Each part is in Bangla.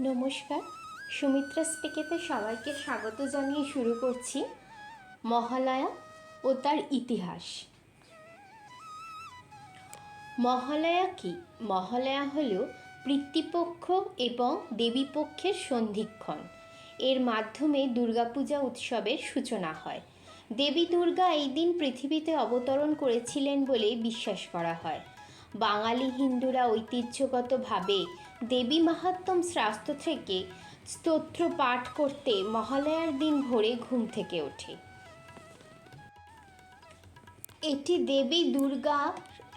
নমস্কার। সুমিত্রা স্পিকেতে সবাইকে স্বাগত জানিয়ে শুরু করছি মহালয়া ও তার ইতিহাস। মহালয়া কি? মহালয়া হল পিতৃপক্ষ এবং দেবীপক্ষের সন্ধিক্ষণ। এর মাধ্যমে দুর্গাপূজা উৎসবের সূচনা হয়। দেবী দুর্গা এই দিন পৃথিবীতে অবতরণ করেছিলেন বলে বিশ্বাস করা হয়। বাঙালি হিন্দুরা ঐতিহ্যগতভাবে দেবী মাহাত্ম্যম শাস্ত্র থেকে স্তোত্র পাঠ করতে মহালয়ার দিন ভোরে ঘুম থেকে ওঠে। এটি দেবী দুর্গা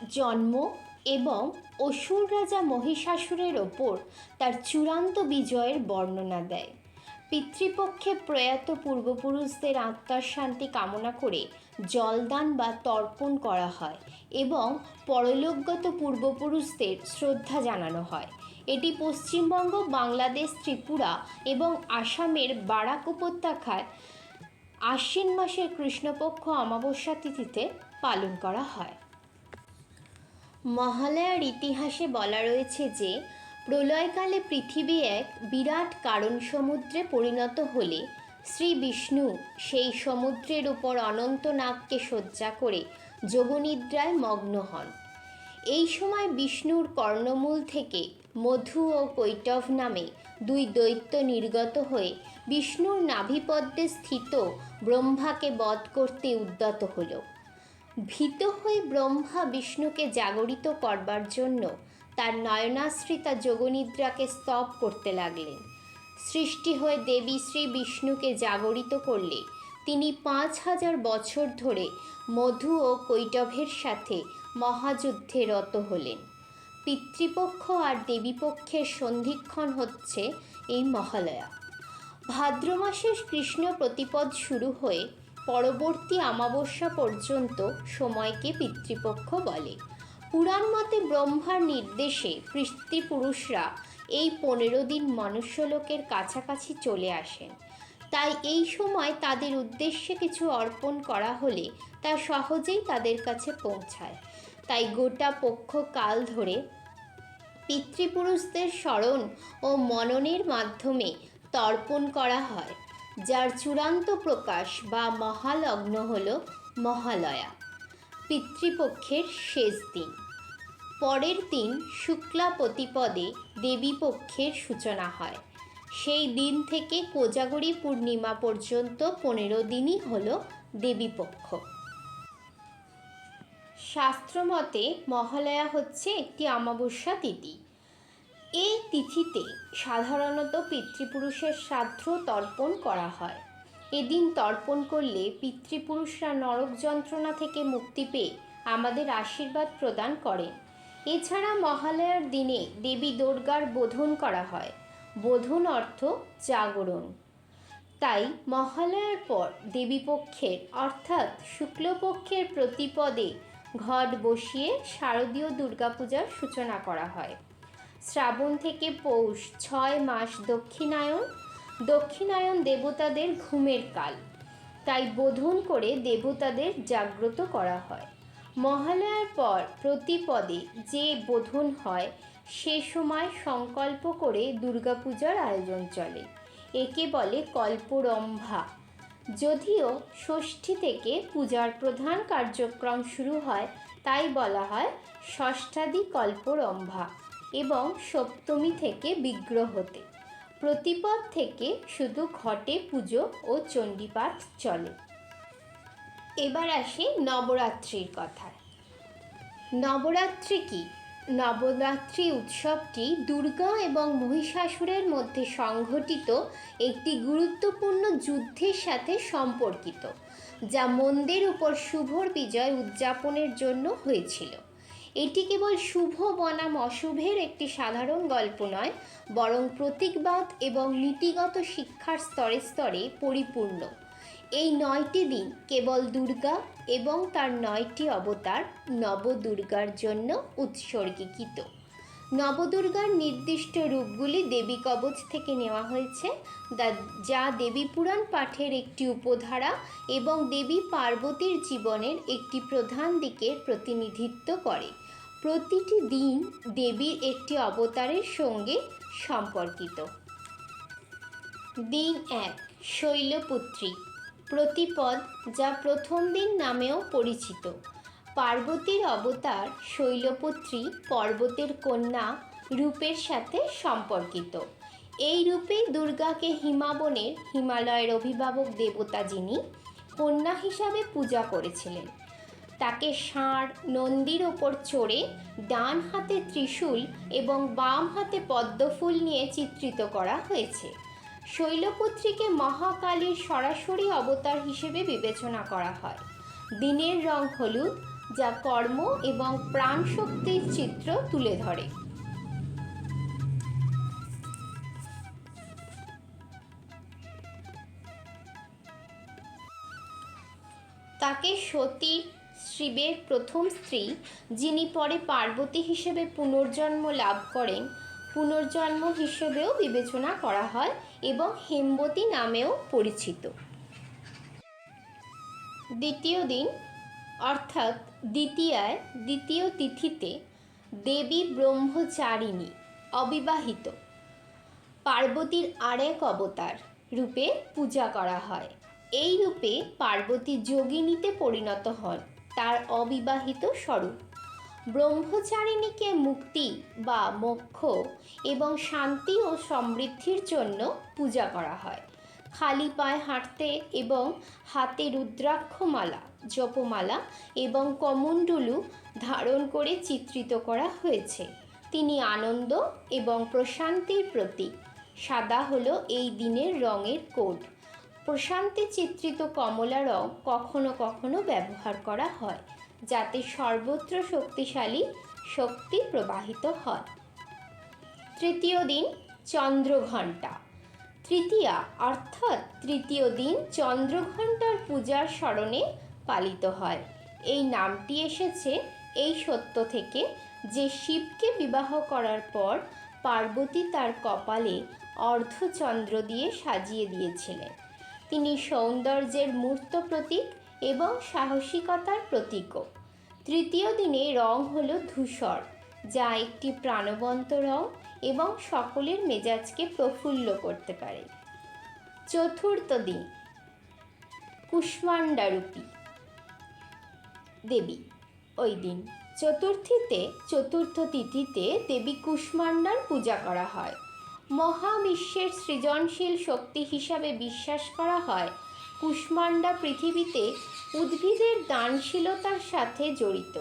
জন্ম এবং অসুর রাজা মহিষাসুরের ওপর তার চূড়ান্ত বিজয়ের বর্ণনা দেয়। পিতৃপক্ষে প্রয়াত পূর্বপুরুষদের আত্মার শান্তি কামনা করে জলদান বা তর্পণ করা হয় এবং পরলোকগত পূর্বপুরুষদের শ্রদ্ধা জানানো হয়। এটি পশ্চিমবঙ্গ, বাংলাদেশ, ত্রিপুরা এবং আসামের বারাক উপত্যকায় আশ্বিন মাসের কৃষ্ণপক্ষ অমাবস্যা তিথিতে পালন করা হয়। মহালয়ার ইতিহাসে বলা রয়েছে যে, প্রলয়কালে পৃথিবী এক বিরাট কারণ সমুদ্রে পরিণত হলে শ্রী বিষ্ণু সেই সমুদ্রের উপর অনন্ত নাগকে শয্যা করে যোগনিদ্রায় মগ্ন হন। এই সময় বিষ্ণুর কর্ণমূল থেকে মধু ও কৈটভ নামে দুই দৈত্য নির্গত হয়ে বিষ্ণুর নাভিপদ্মে স্থিত ব্রহ্মাকে বধ করতে উদ্যত হল। ভীত হয়ে ব্রহ্মা বিষ্ণুকে জাগরিত করবার জন্য তার নয়নাশ্রিতা যোগনিদ্রাকে স্তব করতে লাগলেন। সৃষ্টি হয়ে দেবী শ্রী বিষ্ণুকে জাগরিত করলে তিনি পাঁচ হাজার বছর ধরে মধু ও কৈটভের সাথে মহাযুদ্ধে রত হলেন। পিতৃপক্ষ আর দেবীপক্ষের সন্ধিক্ষণ হচ্ছে এই মহালয়া। ভাদ্র মাসের কৃষ্ণ প্রতিপদ শুরু হয়ে পরবর্তী অমাবস্যা পর্যন্ত সময়কে পিতৃপক্ষ বলে। পুরাণ মতে ব্রহ্মার নির্দেশে পিতৃপুরুষরা এই পনেরো দিন মনুষ্যলোকের কাছাকাছি চলে আসেন। তাই এই সময় তাদের উদ্দেশ্যে কিছু অর্পণ করা হলে তা সহজেই তাদের কাছে পৌঁছায়। তাই গোটা পক্ষ কাল ধরে পিতৃপুরুষদের স্মরণ ও মননের মাধ্যমে তর্পণ করা হয়, যার চূড়ান্ত প্রকাশ বা মহালগ্ন হল মহালয়া, পিতৃপক্ষের শেষ দিন। পরের দিন শুক্লা প্রতিপদে দেবীপক্ষের সূচনা হয়। সেই দিন থেকে কোজাগরী পূর্ণিমা পর্যন্ত পনেরো দিনই হল দেবীপক্ষ। শাস্ত্রমতে মহালয়া হচ্ছে একটি অমাবস্যা তিথি। এই তিথিতে সাধারণত পিতৃপুরুষের শ্রাদ্ধ তর্পণ করা হয়। এদিন তর্পণ করলে পিতৃপুরুষরা নরক যন্ত্রণা থেকে মুক্তি পেয়ে আমাদের আশীর্বাদ প্রদান করেন। এছাড়া মহালয়ার দিনে দেবী দুর্গার বোধন করা হয়। বোধন অর্থ জাগরণ। তাই মহালয়ার পর দেবীপক্ষের, অর্থাৎ শুক্লপক্ষের প্রতিপদে ঘট বসিয়ে শারদীয় দুর্গাপূজার সূচনা করা হয়। শ্রাবণ থেকে পৌষ ছয় মাস দক্ষিণায়ন দক্ষিণায়ন দেবতাদের ঘুমের কাল। তাই বোধন করে দেবতাদের জাগ্রত করা হয়। মহালয়ার পর প্রতিপদে যে বোধন হয় সে সময় সংকল্প করে দুর্গাপূজার আয়োজন চলে। একে বলে কল্পরম্ভা। যদিও ষষ্ঠী থেকে পূজার প্রধান কার্যক্রম শুরু হয়, তাই বলা হয় ষষ্ঠাদি কল্পরম্ভা এবং সপ্তমী থেকে বিগ্রহতে। প্রতিপদ থেকে শুধু ঘটে পুজো ও চণ্ডীপাঠ চলে। এবার আসি নবরাত্রির কথা নবরাত্রি কি? নবরাত্রি উৎসবটি দুর্গা এবং মহিষাসুরের মধ্যে সংঘটিত একটি গুরুত্বপূর্ণ যুদ্ধের সাথে সম্পর্কিত, যা মন্দের উপর শুভর বিজয় উদযাপনের জন্য হয়েছিল। এটি কেবল শুভ বনাম অশুভের একটি সাধারণ গল্প নয়, বরং প্রতীকবাদ এবং নীতিগত শিক্ষার স্তরে স্তরে পরিপূর্ণ। এই নয়টি দিন কেবল দুর্গা এবং তার নয়টি অবতার নবদুর্গার জন্য উৎসর্গীকৃত। নবদুর্গার নির্দিষ্ট রূপগুলি দেবী কবচ থেকে নেওয়া হয়েছে। যা দেবী পুরাণ পাঠের একটি উপধারা এবং দেবী পার্বতীর জীবনের একটি প্রধান দিকের প্রতিনিধিত্ব করে। প্রতিটি দিন দেবীর একটি অবতারের সঙ্গে সম্পর্কিত। দিন এক, শৈলপুত্রী। প্রতিপদ যা প্রথম দিন নামেও পরিচিত। পার্বতীর অবতার শৈলপুত্রী পর্বতের কন্যা রূপের সাথে সম্পর্কিত। এই রূপে দুর্গাকে হিমাবনের, হিমালয়ের অভিভাবক দেবতা যিনি কন্যা হিসাবে পূজা করেছিলেন। তাকে ষাঁড়, নন্দীর ওপর চড়ে ডান হাতে ত্রিশূল এবং বাম হাতে পদ্মফুল নিয়ে চিত্রিত করা হয়েছে। শৈলপুত্রীকে মহাকালীর সরাসরি অবতার হিসেবে বিবেচনা করা হয়। দিনের রং হলুদ, যা কর্ম এবং প্রাণ শক্তির চিত্র তুলে ধরে। তাকে সতী শিবের প্রথম স্ত্রী, যিনি পরে পার্বতী হিসেবে পুনর্জন্ম লাভ করেন, পুনর্জন্ম হিসেবেও বিবেচনা করা হয় এবং হেমবতী নামেও পরিচিত। দ্বিতীয় দিন, অর্থাৎ দ্বিতীয়ায়, দ্বিতীয় তিথিতে দেবী ব্রহ্মচারিণী অবিবাহিত। পার্বতীর আরেক অবতার রূপে পূজা করা হয়। এই রূপে পার্বতী যোগিনীতে পরিণত হন, তার অবিবাহিত স্বরূপ। ব্রহ্মচারিণীকে মুক্তি বা মোক্ষ এবং শান্তি ও সমৃদ্ধির জন্য পূজা করা হয়। খালি পায়ে হাঁটতে এবং হাতে রুদ্রাক্ষমালা, জপমালা এবং কমণ্ডলু ধারণ করে চিত্রিত করা হয়েছে। তিনি আনন্দ এবং প্রশান্তির প্রতীক। সাদা হলো এই দিনের রঙের কোড প্রশান্তি চিত্রিত কমলা রং কখনো কখনো ব্যবহার করা হয়। যাতে সর্বত্র শক্তিশালী শক্তি প্রবাহিত হয়। তৃতীয় দিন চন্দ্রঘণ্টা। তৃতীয়া অর্থাৎ তৃতীয় দিন চন্দ্রঘণ্টার পূজার স্মরণে পালিত হয়। এই নামটি এসেছে এই সত্য থেকে যে শিবকে বিবাহ করার পর পার্বতী তার কপালে অর্ধচন্দ্র দিয়ে সাজিয়ে দিয়েছিলেন। তিনি সৌন্দর্যের মূর্ত প্রতীক এবং সাহসিকতার প্রতীকও তৃতীয় দিনে রং হলো ধূসর, যা একটি প্রাণবন্ত রং এবং সকলের মেজাজকে প্রফুল্ল করতে পারে। চতুর্থ দিন, কুষ্মাণ্ডারূপী দেবী। ওই দিন, চতুর্থীতে, চতুর্থ তিথিতে দেবী কুষ্মাণ্ডার পূজা করা হয়। মহাবিশ্বের সৃজনশীল শক্তি হিসাবে বিশ্বাস করা হয় কুষ্মাণ্ডা পৃথিবীতে উদ্ভিদের দানশীলতার সাথে জড়িত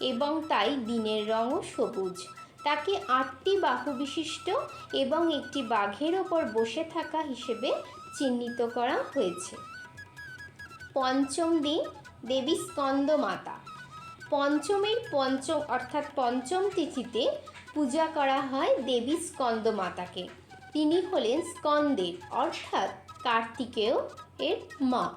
এবং তাই দিনের রঙও সবুজ। তাকে আটটি বাহু বিশিষ্ট এবং একটি বাঘের ওপর বসে থাকা হিসেবে চিহ্নিত করা হয়েছে। পঞ্চম দিন, দেবী স্কন্দ মাতা পঞ্চমীর পঞ্চম, অর্থাৎ পঞ্চম তিথিতে পূজা করা হয় দেবী স্কন্দমাতাকে। তিনি হলেন স্কন্দের, অর্থাৎ কার্তিকেয় এর মা।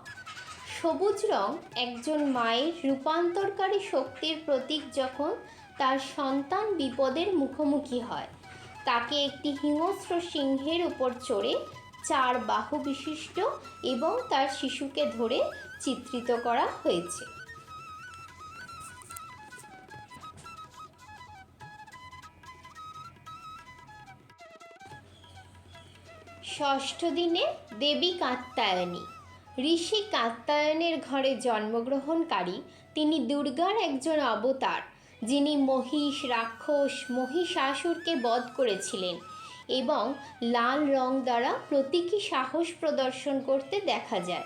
সবুজ রং একজন মায়ের রূপান্তরকারী শক্তির প্রতীক যখন তার সন্তান বিপদের মুখোমুখি হয়, তাকে একটি হিংস্র সিংহের উপর চড়ে চার বাহু বিশিষ্ট এবং তার শিশুকে ধরে চিত্রিত করা হয়েছে। ষষ্ঠ দিনে দেবী কাত্যায়নী। ঋষি কাত্যায়নের ঘরে জন্মগ্রহণকারী তিনি দুর্গার একজন অবতার, যিনি মহিষ, রাক্ষস, মহিষাসুরকে বধ করেছিলেন এবং লাল রং দ্বারা প্রতীকী সাহস প্রদর্শন করতে দেখা যায়।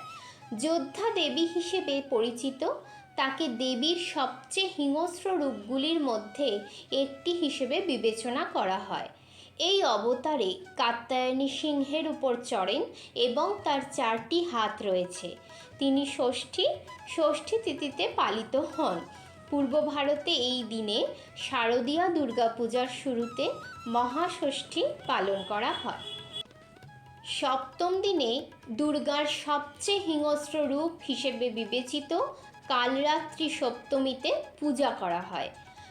যোদ্ধা দেবী হিসেবে পরিচিত, তাকে দেবীর সবচেয়ে হিংস্র রূপগুলির মধ্যে একটি হিসেবে বিবেচনা করা হয়। এই অবতারে কাত্যায়নী সিংহের উপর চড়েন এবং তার চারটি হাত রয়েছে। তিনি ষষ্ঠী ষষ্ঠী তিথিতে পালিত হন। পূর্ব ভারতে এই দিনে শারদীয়া দুর্গাপূজার শুরুতে মহাষষ্ঠী পালন করা হয়। সপ্তম দিনে দুর্গার সবচেয়ে হিংস্র রূপ হিসেবে বিবেচিত কালরাত্রি সপ্তমীতে পূজা করা হয়।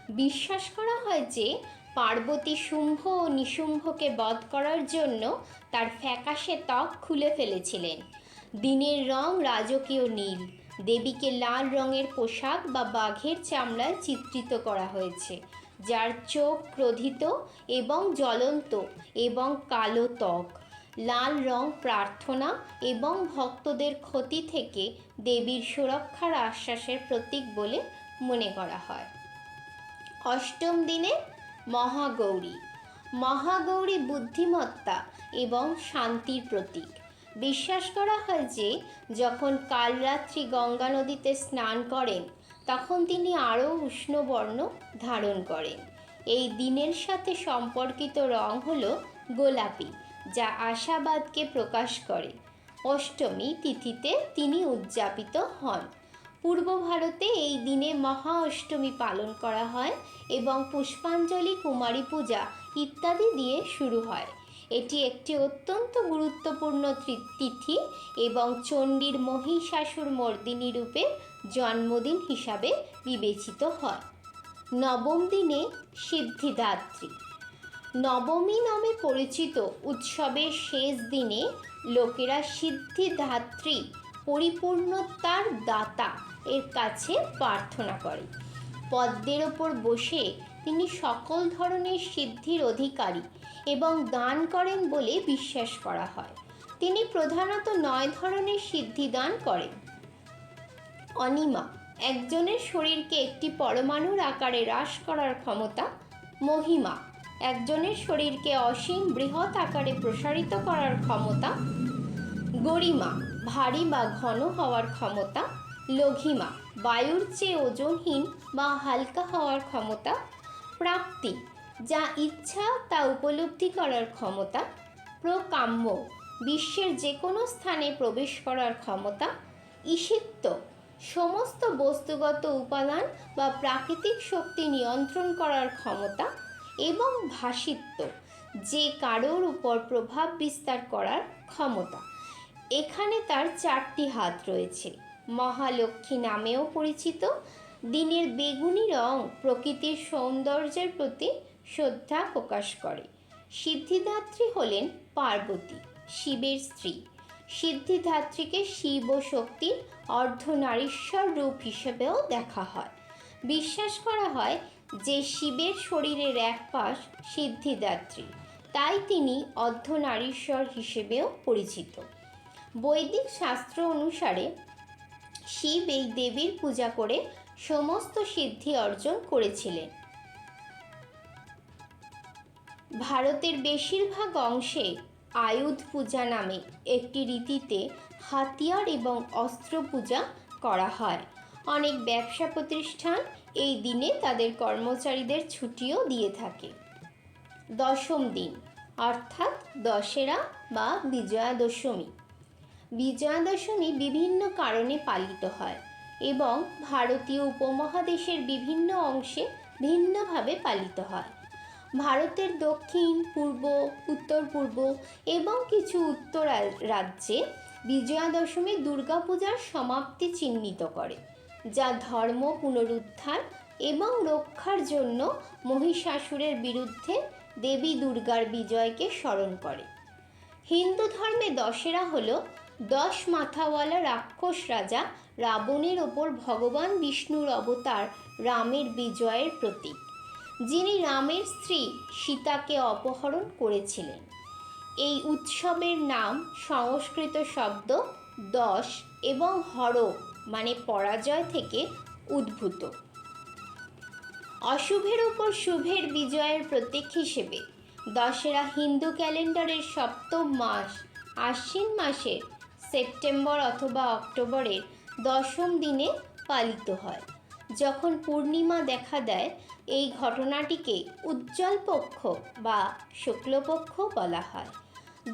বিশ্বাস করা হয় যে পার্বতী শুম্ভ ও নিশুম্ভকে বধ করার জন্য তার ফ্যাকাশে ত্বক খুলে ফেলেছিলেন। দিনের রং রাজকীয় নীল। দেবীকে লাল রঙের পোশাক বা বাঘের চামড়ায় চিত্রিত করা হয়েছে, যার চোখ ক্রোধিত এবং জ্বলন্ত এবং কালো ত্বক। লাল রং প্রার্থনা এবং ভক্তদের ক্ষতি থেকে দেবীর সুরক্ষার আশ্বাসের প্রতীক বলে মনে করা হয়। অষ্টম দিনে মহাগৌরী। মহাগৌরী বুদ্ধিমত্তা এবং শান্তির প্রতীক। বিশ্বাস করা হয় যে, যখন কালরাত্রি গঙ্গা নদীতে স্নান করেন, তখন তিনি আরও উষ্ণ বর্ণ ধারণ করেন। এই দিনের সাথে সম্পর্কিত রং হলো গোলাপি, যা আশাবাদকে প্রকাশ করে। অষ্টমী তিথিতে তিনি উদযাপিত হন। পূর্ব ভারতে এই দিনে মহা অষ্টমী পালন করা হয় এবং পুষ্পাঞ্জলি, কুমারী পূজা ইত্যাদি দিয়ে শুরু হয়। এটি একটি অত্যন্ত গুরুত্বপূর্ণ তিথি এবং চণ্ডীর মহিষাসুর মর্দিনী রূপে জন্মদিন হিসাবে বিবেচিত হয়। নবম দিনে সিদ্ধিদাত্রী। নবমী নামে পরিচিত উৎসবের শেষ দিনে লোকেরা সিদ্ধিদাত্রী পরিপূর্ণতার দাতা এর কাছে প্রার্থনা করে। পদ্মের ওপর বসে তিনি সকল ধরনের সিদ্ধির অধিকারী এবং দান করেন বলে বিশ্বাস করা হয়। তিনি প্রধানত নয় ধরনের সিদ্ধি দান করেন। অনিমা, একজনের শরীরকে একটি পরমাণুর আকারে হ্রাস করার ক্ষমতা। মহিমা, একজনের শরীরকে অসীম বৃহৎ আকারে প্রসারিত করার ক্ষমতা। গরিমা, ভারী বা ঘন হওয়ার ক্ষমতা। লঘিমা বায়ুর চেয়ে ওজনহীন বা হালকা হওয়ার ক্ষমতা, প্রাপ্তি, যা ইচ্ছা তা উপলব্ধি করার ক্ষমতা, প্রকাম্য, বিশ্বের যে কোনো স্থানে প্রবেশ করার ক্ষমতা ঈশিত্ব সমস্ত বস্তুগত উপাদান বা প্রাকৃতিক শক্তি নিয়ন্ত্রণ করার ক্ষমতা এবং ভাসিত্ব যে কারোর উপর প্রভাব বিস্তার করার ক্ষমতা। এখানে তার চারটি হাত রয়েছে। মহালক্ষ্মী নামেও পরিচিত। দিনের বেগুনি রং প্রকৃতির সৌন্দর্যের প্রতি শ্রদ্ধা প্রকাশ করে। সিদ্ধিদাত্রী হলেন পার্বতী, শিবের স্ত্রী। সিদ্ধিদাত্রীকে শিব ও শক্তির অর্ধনারীশ্বর রূপ হিসেবেও দেখা হয়। বিশ্বাস করা হয় যে শিবের শরীরের এক পাশ সিদ্ধিদাত্রী, তাই তিনি অর্ধনারীশ্বর হিসেবেও পরিচিত। বৈদিক শাস্ত্র অনুসারে শিব এই দেবীর পূজা করে সমস্ত সিদ্ধি অর্জন করেছিলেন। ভারতের বেশিরভাগ অংশে আয়ুধ পূজা নামে একটি রীতিতে হাতিয়ার এবং অস্ত্র পূজা করা হয়। অনেক ব্যবসা প্রতিষ্ঠান এই দিনে তাদের কর্মচারীদের ছুটিও দিয়ে থাকে। দশম দিন, অর্থাৎ দশেরা বা বিজয়া দশমী বিজয়া দশমী বিভিন্ন কারণে পালিত হয় এবং ভারতীয় উপমহাদেশের বিভিন্ন অংশে ভিন্নভাবে পালিত হয়। ভারতের দক্ষিণ, পূর্ব, উত্তর পূর্ব এবং কিছু উত্তর রাজ্যে বিজয়া দশমী দুর্গাপূজার সমাপ্তি চিহ্নিত করে, যা ধর্ম পুনরুদ্ধার এবং রক্ষার জন্য মহিষাসুরের বিরুদ্ধে দেবী দুর্গার বিজয়কে স্মরণ করে। হিন্দু ধর্মে দশেরা হল দশ মাথাওয়ালা রাক্ষস রাজা রাবণের ওপর ভগবান বিষ্ণুর অবতার রামের বিজয়ের প্রতীক, যিনি রামের স্ত্রী সীতাকে অপহরণ করেছিলেন। এই উৎসবের নাম সংস্কৃত শব্দ দশ এবং হর মানে পরাজয় থেকে উদ্ভূত। অশুভের উপর শুভের বিজয়ের প্রতীক হিসেবে দশেরা হিন্দু ক্যালেন্ডারের সপ্তম মাস আশ্বিন মাসের সেপ্টেম্বর অথবা অক্টোবরের দশম দিনে পালিত হয়। যখন পূর্ণিমা দেখা দেয়, এই ঘটনাটিকে উজ্জ্বল পক্ষ বা শুক্লপক্ষ বলা হয়।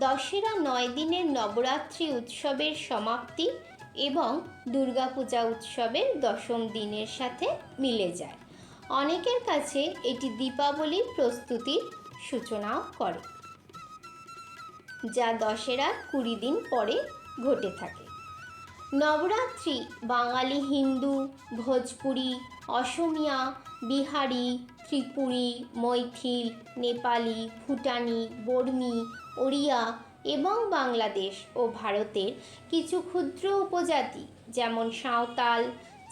দশেরা নয় দিনের নবরাত্রি উৎসবের সমাপ্তি এবং দুর্গাপূজা উৎসবের দশম দিনের সাথে মিলে যায়। অনেকের কাছে এটি দীপাবলির প্রস্তুতির সূচনাও করে, যা দশেরা কুড়ি দিন পরে ঘটে থাকে। নবরাত্রি, বাঙালি হিন্দু, ভোজপুরি, অসমিয়া, বিহারি, ত্রিপুরী, মৈথিল, নেপালি, ভুটানি, বর্মী, ওড়িয়া এবং বাংলাদেশ ও ভারতের কিছু ক্ষুদ্র উপজাতি যেমন সাঁওতাল,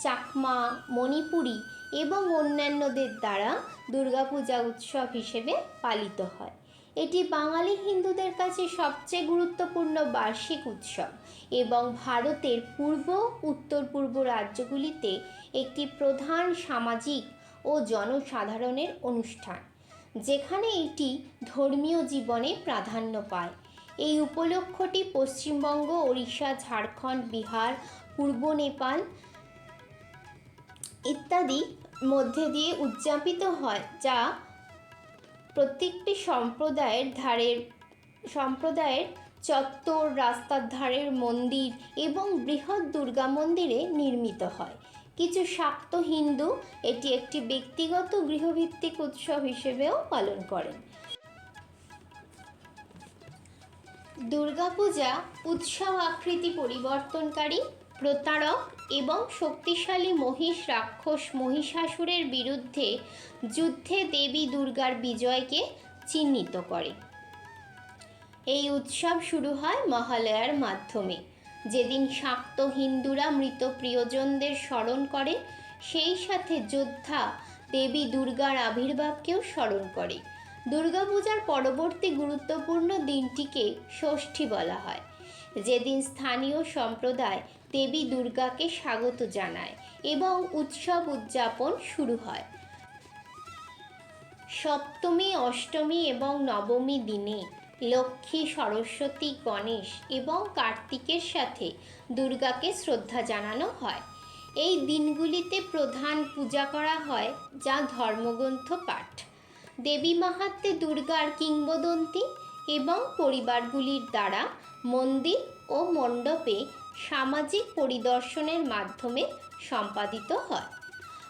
চাকমা, মণিপুরি এবং অন্যান্যদের দ্বারা দুর্গাপূজা উৎসব হিসেবে পালিত হয়। এটি বাঙালি হিন্দুদের কাছে সবচেয়ে গুরুত্বপূর্ণ বার্ষিক উৎসব এবং ভারতের পূর্ব, উত্তর পূর্ব রাজ্যগুলিতে একটি প্রধান সামাজিক ও জনসাধারণের অনুষ্ঠান, যেখানে এটি ধর্মীয় জীবনে প্রাধান্য পায়। এই উপলক্ষটি পশ্চিমবঙ্গ, ওড়িশা, ঝাড়খণ্ড, বিহার, পূর্ব নেপাল ইত্যাদি মধ্যে দিয়ে উদযাপিত হয়, যা প্রত্যেকটি সম্প্রদায়ের ধারের সম্প্রদায়ের চত্বর, রাস্তার ধারের মন্দির এবং বৃহৎ দুর্গা মন্দিরে নির্মিত হয়। কিছু শাক্ত হিন্দু এটি একটি ব্যক্তিগত গৃহভিত্তিক উৎসব হিসেবেও পালন করেন। দুর্গাপূজা উৎসব আকৃতি পরিবর্তনকারী প্রতারক এবং শক্তিশালী মহিষ রাক্ষস মহিষাসুরের বিরুদ্ধে যুদ্ধে দেবী দুর্গার বিজয়কে চিহ্নিত করে। এই উৎসব শুরু হয় মহালয়ার মাধ্যমে। যেদিন শাক্ত হিন্দুরা মৃত প্রিয়জনদের স্মরণ করে, সেই সাথে যোদ্ধা দেবী দুর্গার আবির্ভাবকেও স্মরণ করে। দুর্গাপূজার পরবর্তী গুরুত্বপূর্ণ দিনটিকে ষষ্ঠী বলা হয়। যেদিন স্থানীয় সম্প্রদায় দেবী দুর্গাকে স্বাগত জানায় এবং উৎসব উদযাপন শুরু হয়। সপ্তমী, অষ্টমী এবং নবমী দিনে লক্ষ্মী, সরস্বতী, গণেশ এবং কার্তিকের সাথে দুর্গাকে শ্রদ্ধা জানানো হয়। এই দিনগুলিতে প্রধান পূজা করা হয় যা ধর্মগ্রন্থ পাঠ। দেবী মাহাত্মে দুর্গার কিংবদন্তি এবং পরিবারগুলির দ্বারা মন্দির ও মণ্ডপে সামাজিক পরিদর্শনের মাধ্যমে সম্পাদিত হয়।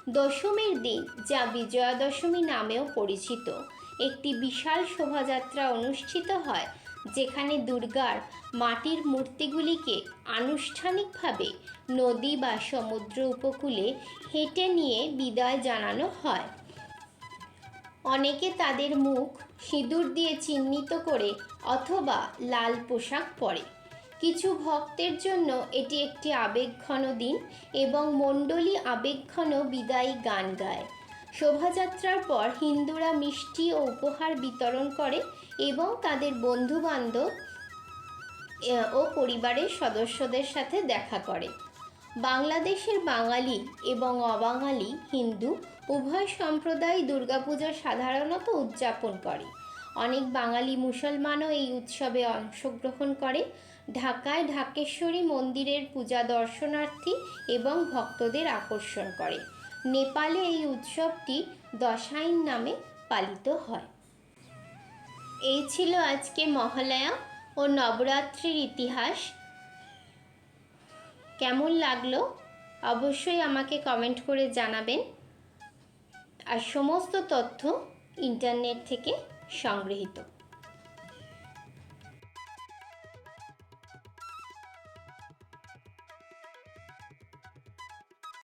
দশমীর দিন, যা বিজয়া দশমী নামেও পরিচিত, একটি বিশাল শোভাযাত্রা অনুষ্ঠিত হয়, যেখানে দুর্গার মাটির মূর্তিগুলিকে আনুষ্ঠানিকভাবে নদী বা সমুদ্র উপকূলে হেঁটে নিয়ে বিদায় জানানো হয়। অনেকে তাদের মুখ সিঁদুর দিয়ে চিহ্নিত করে অথবা লাল পোশাক পরে। কিছু ভক্তের জন্য এটি একটি আবেগঘন দিন এবং মণ্ডলী আবেগঘন বিদায়ী গান গায়। শোভাযাত্রার পর হিন্দুরা মিষ্টি ও উপহার বিতরণ করে এবং তাদের বন্ধুবান্ধব ও পরিবারের সদস্যদের সাথে দেখা করে। বাংলাদেশের বাঙালি এবং অবাঙালি হিন্দু উভয় সম্প্রদায় দুর্গাপূজা সাধারণত উদযাপন করে। অনেক বাঙালি মুসলমানও এই উৎসবে অংশগ্রহণ করে ঢাকায় ঢাকেশ্বরী মন্দিরের পূজা দর্শনার্থী এবং ভক্তদের আকর্ষণ করে। নেপালে এই উৎসবটি দশাইন নামে পালিত হয়। এই ছিল আজকে মহালয়া ও নবরাত্রির ইতিহাস। কেমন লাগল অবশ্যই আমাকে কমেন্ট করে জানাবেন। আর সমস্ত তথ্য ইন্টারনেট থেকে সংগৃহীত।